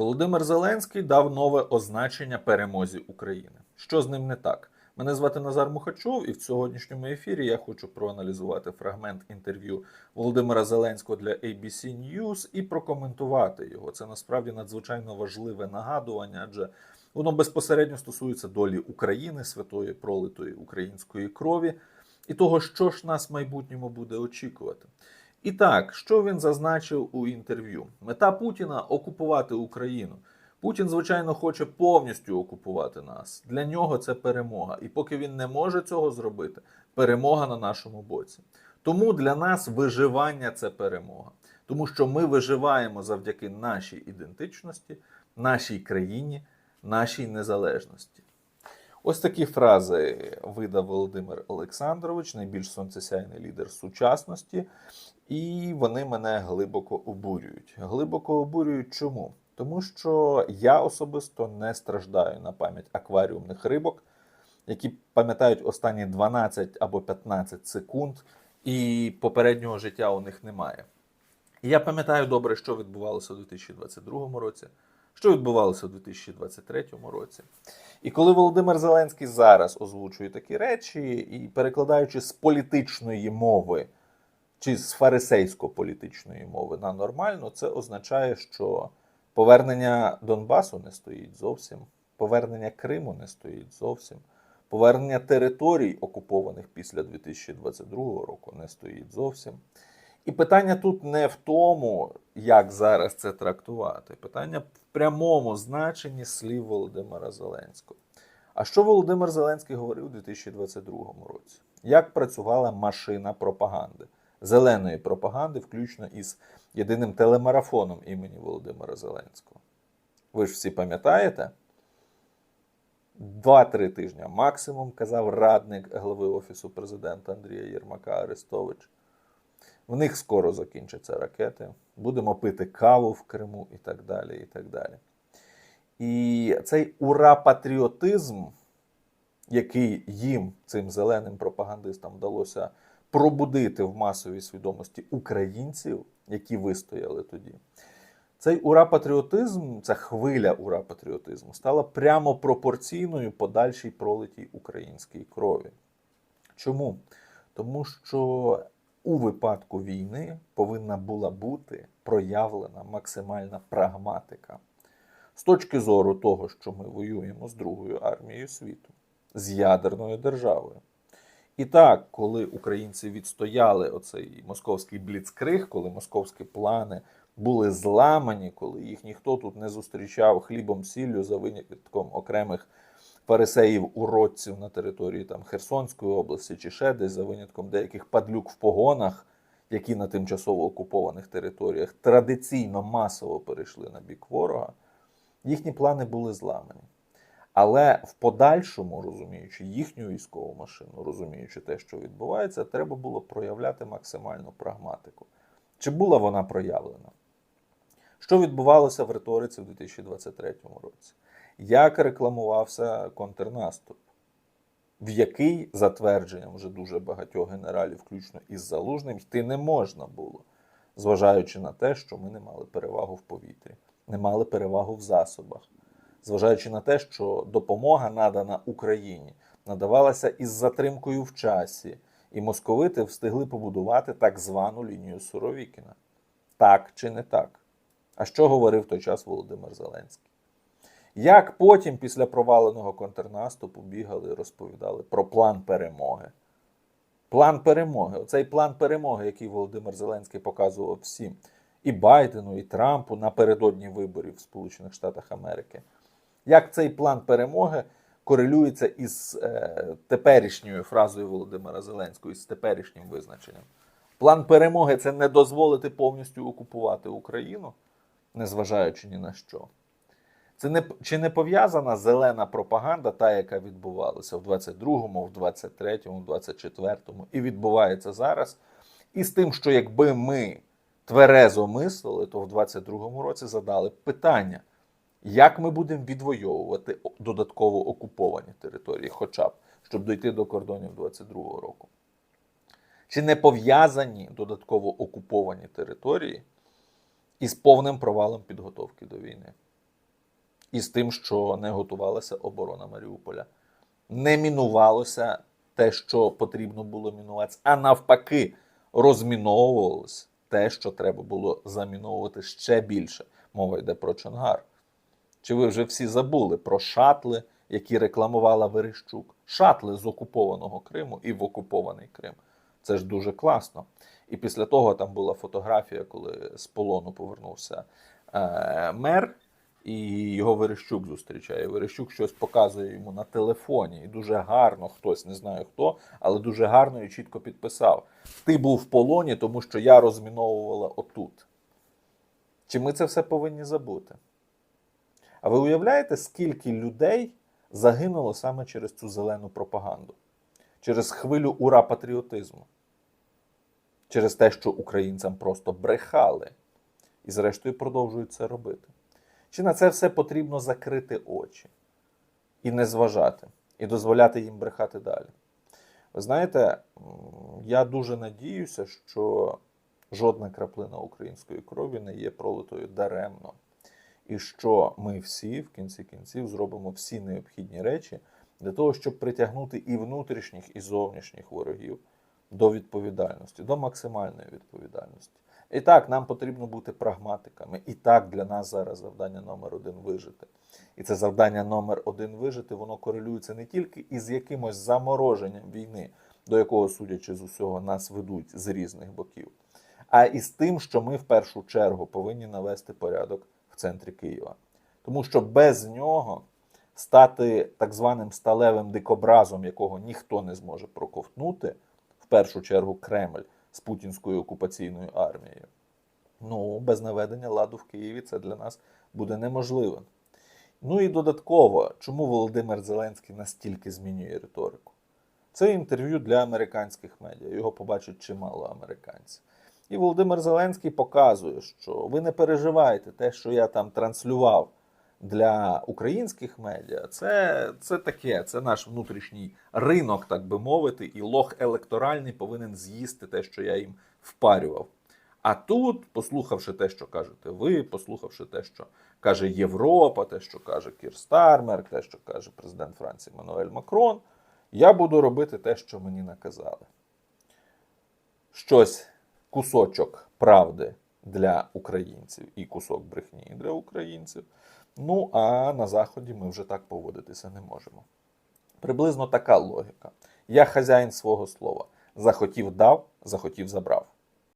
Володимир Зеленський дав нове означення перемозі України. Що з ним не так? Мене звати Назар Мухачов, і в сьогоднішньому ефірі я хочу проаналізувати фрагмент інтерв'ю Володимира Зеленського для ABC News і прокоментувати його. Це насправді надзвичайно важливе нагадування, адже воно безпосередньо стосується долі України, святої пролитої української крові, і того, що ж нас в майбутньому буде очікувати. І так, що він зазначив у інтерв'ю? Мета Путіна окупувати Україну. Путін, звичайно, хоче повністю окупувати нас. Для нього це перемога. І поки він не може цього зробити, перемога на нашому боці. Тому для нас виживання це перемога. Тому що ми виживаємо завдяки нашій ідентичності, нашій країні, нашій незалежності. Ось такі фрази видав Володимир Олександрович, найбільш сонцесяйний лідер сучасності, і вони мене глибоко обурюють. Глибоко обурюють чому? Тому що я особисто не страждаю на пам'ять акваріумних рибок, які пам'ятають останні 12 або 15 секунд, і попереднього життя у них немає. Я пам'ятаю добре, що відбувалося у 2022 році, що відбувалося у 2023 році. І коли Володимир Зеленський зараз озвучує такі речі, і перекладаючи з політичної мови чи з фарисейсько-політичної мови на нормальну, це означає, що повернення Донбасу не стоїть зовсім, повернення Криму не стоїть зовсім, повернення територій, окупованих після 2022 року, не стоїть зовсім. І питання тут не в тому, як зараз це трактувати. Питання в прямому значенні слів Володимира Зеленського. А що Володимир Зеленський говорив у 2022 році? Як працювала машина пропаганди, зеленої пропаганди, включно із єдиним телемарафоном імені Володимира Зеленського? Ви ж всі пам'ятаєте? Два-три тижні максимум казав радник глави Офісу президента Андрія Єрмака Арестович. В них скоро закінчаться ракети, будемо пити каву в Криму і так далі. І так далі. І цей ура-патріотизм, який їм, цим зеленим пропагандистам, вдалося пробудити в масовій свідомості українців, які вистояли тоді. Цей ура-патріотизм, ця хвиля ура-патріотизму стала прямо пропорційною подальшій пролитій українській крові. Чому? Тому що у випадку війни повинна була бути проявлена максимальна прагматика з точки зору того, що ми воюємо з Другою армією світу, з ядерною державою. І так, коли українці відстояли оцей московський бліцкриг, коли московські плани були зламані, коли їх ніхто тут не зустрічав хлібом сіллю за винятком окремих фарисеїв уродців на території там Херсонської області чи ще десь за винятком деяких падлюк в погонах, які на тимчасово окупованих територіях традиційно масово перейшли на бік ворога, їхні плани були зламані. Але в подальшому, розуміючи їхню військову машину, розуміючи те, що відбувається, треба було проявляти максимальну прагматику. Чи була вона проявлена? Що відбувалося в риториці в 2023 році? Як рекламувався контрнаступ, в який за твердженням вже дуже багатьох генералів, включно із залужним, йти не можна було, зважаючи на те, що ми не мали перевагу в повітрі, не мали перевагу в засобах, зважаючи на те, що допомога надана Україні надавалася із затримкою в часі, і московити встигли побудувати так звану лінію Суровікіна. Так чи не так? А що говорив в той час Володимир Зеленський? Як потім, після проваленого контрнаступу, бігали і розповідали про план перемоги? План перемоги. Оцей план перемоги, який Володимир Зеленський показував всім, і Байдену, і Трампу напередодні виборів в Сполучених Штатах Америки. Як цей план перемоги корелюється із е, теперішньою фразою Володимира Зеленського, із теперішнім визначенням? План перемоги це не дозволити повністю окупувати Україну, незважаючи ні на що. Це не чи не пов'язана зелена пропаганда, та, яка відбувалася в 22-му, в 23-му, в 24-му і відбувається зараз, і з тим, що якби ми тверезо мислили, то в 22-му році задали питання, як ми будемо відвоювати додатково окуповані території, хоча б щоб дойти до кордонів 22-го року. Чи не пов'язані додатково окуповані території із повним провалом підготовки до війни? і з тим, що не готувалася оборона Маріуполя. Не мінувалося те, що потрібно було мінуватися, а навпаки, розміновувалось те, що треба було заміновувати ще більше. Мова йде про Чонгар. Чи ви вже всі забули про шатли, які рекламувала Верещук? Шатли з окупованого Криму і в окупований Крим. Це ж дуже класно. І після того там була фотографія, коли з полону повернувся е, мер, і його Верещук зустрічає. Верещук щось показує йому на телефоні. І дуже гарно хтось, не знаю хто, але дуже гарно і чітко підписав: Ти був в полоні, тому що я розміновувала отут. Чи ми це все повинні забути? А ви уявляєте, скільки людей загинуло саме через цю зелену пропаганду, через хвилю ура патріотизму, через те, що українцям просто брехали і, зрештою, продовжують це робити? Чи на це все потрібно закрити очі і не зважати, і дозволяти їм брехати далі? Ви знаєте, я дуже надіюся, що жодна краплина української крові не є пролитою даремно і що ми всі в кінці кінців зробимо всі необхідні речі для того, щоб притягнути і внутрішніх, і зовнішніх ворогів до відповідальності, до максимальної відповідальності. І так, нам потрібно бути прагматиками. І так для нас зараз завдання номер один вижити. І це завдання номер один вижити, воно корелюється не тільки із якимось замороженням війни, до якого, судячи з усього, нас ведуть з різних боків, а і з тим, що ми в першу чергу повинні навести порядок центрі Києва. Тому що без нього стати так званим сталевим дикобразом, якого ніхто не зможе проковтнути, в першу чергу Кремль з путінською окупаційною армією. Ну, без наведення ладу в Києві це для нас буде неможливим. Ну і додатково, чому Володимир Зеленський настільки змінює риторику? Це інтерв'ю для американських медіа. Його побачить чимало американців. І Володимир Зеленський показує, що ви не переживаєте те, що я там транслював для українських медіа. Це, це таке, це наш внутрішній ринок, так би мовити, і лох електоральний повинен з'їсти те, що я їм впарював. А тут, послухавши те, що кажете ви, послухавши те, що каже Європа, те, що каже Кір Стармер, те, що каже президент Франції Мануель Макрон, я буду робити те, що мені наказали. Щось, кусочок правди для українців і кусок брехні для українців. Ну, а на Заході ми вже так поводитися не можемо. Приблизно така логіка. Я хазяїн свого слова. Захотів дав, захотів забрав.